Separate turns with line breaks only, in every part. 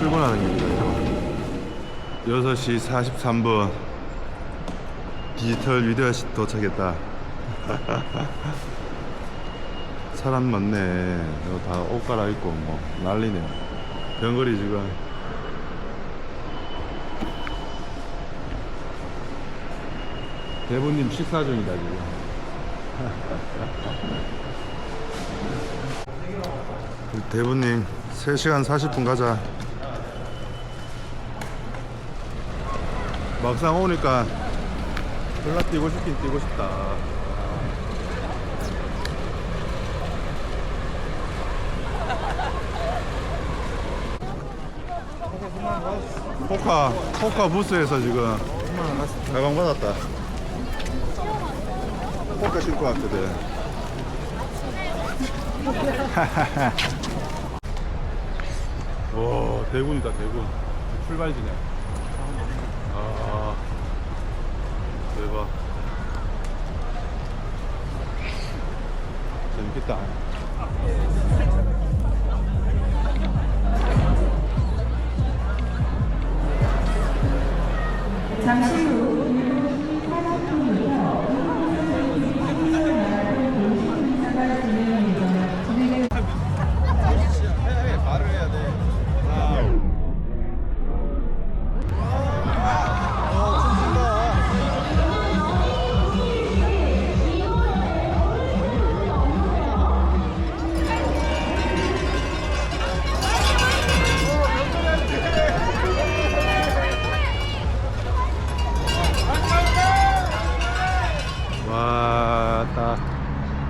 출근하는 길이에요. 6시 43분. 디지털 위대화시 도착했다. 사람 많네. 다 옷 갈아입고 뭐 난리네 병거리 지금. 대부님 식사 중이다 지금. 대부님 3시간 40분 가자 막상 오니까 졸라 뛰고 싶긴 뛰고 싶다. 포카 포카 부스에서 지금 가방 받았다. 포카 신고 왔거든. 와 대군이다 대군. 출발지네 아 대박 재밌겠다.
잠시 후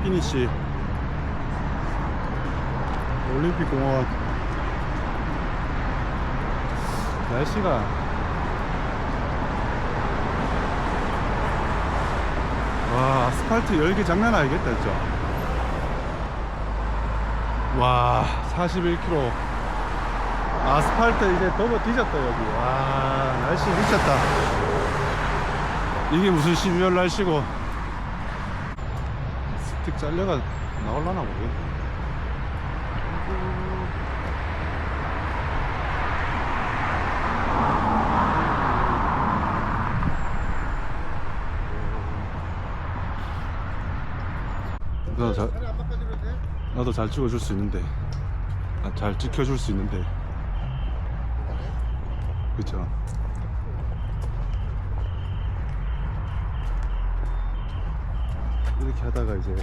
피니시. 올림픽 공원. 날씨가. 와, 아스팔트 열기 장난 아니겠다, 진짜. 와, 41km. 아스팔트 이제 더버 뒤졌다, 여기. 와, 날씨 미쳤다. 이게 무슨 12월 날씨고. 스틱 잘려가 나올라나 모르겠네. 나도 잘, 나도 잘 찍어줄 수 있는데. 아, 잘 찍혀줄 수 있는데. 그쵸. 이렇게 하다가 이제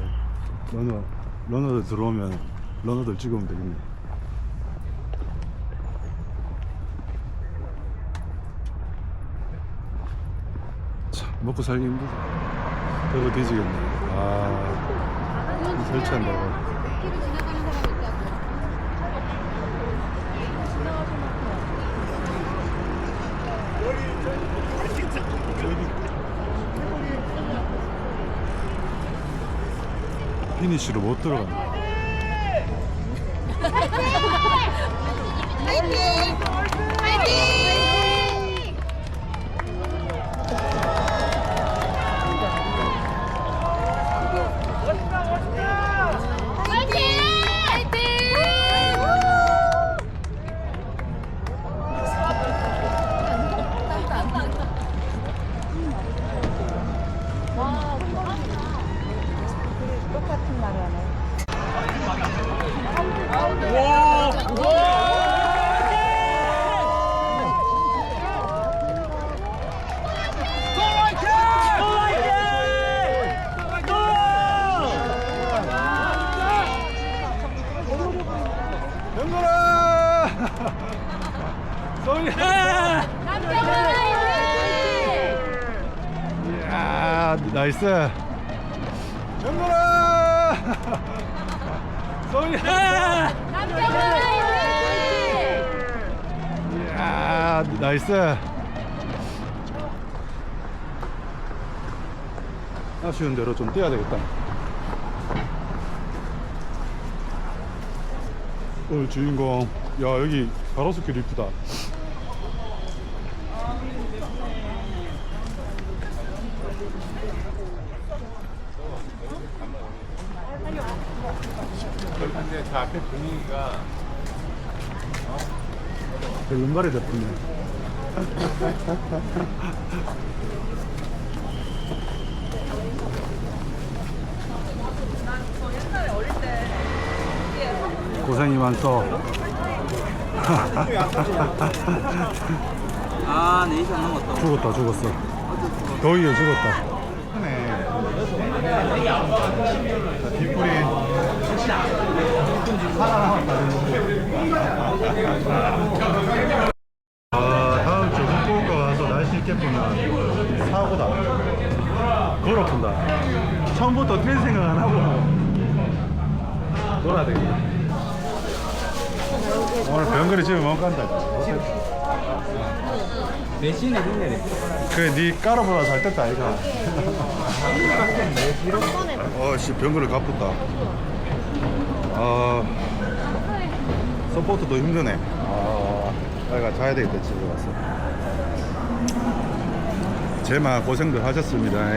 러너 러너들 들어오면 러너들 찍으면 되겠네. 참 먹고 살기 힘들다. 저거 뒤지겠네. 아 설치한다고.
길을 지나가는 사람이 있다고.
피니쉬로 못 들어간다. 영걸아! 소리! 이야, 나이스! 영걸아! 소리! 이야, 나이스! 아쉬운 대로 좀 뛰어야 되겠다. 오늘 주인공 야 여기 가로수길 이쁘다
저 앞에 분위기가 어?
눈발이 대품네. 고생이 많소.
아, 4시 안 남았다.
죽었다 죽었어. 더위에 죽었다. 뒷불이 아 다음 주 후쿠오카 가서 날씨 있겠구나 사고다 걸어푼다 처음부터 뛸 생각 안 하고 놀아야 되겠다 오늘 병거리 집에 못 간다
4시에 힘내래.
그래 니 까라보다 잘 뗐다 아이가 어씨 병거를 갚았다 아 서포트도 힘드네. 아 아이가 자야 되겠다 집에 가서. 제마 고생들 하셨습니다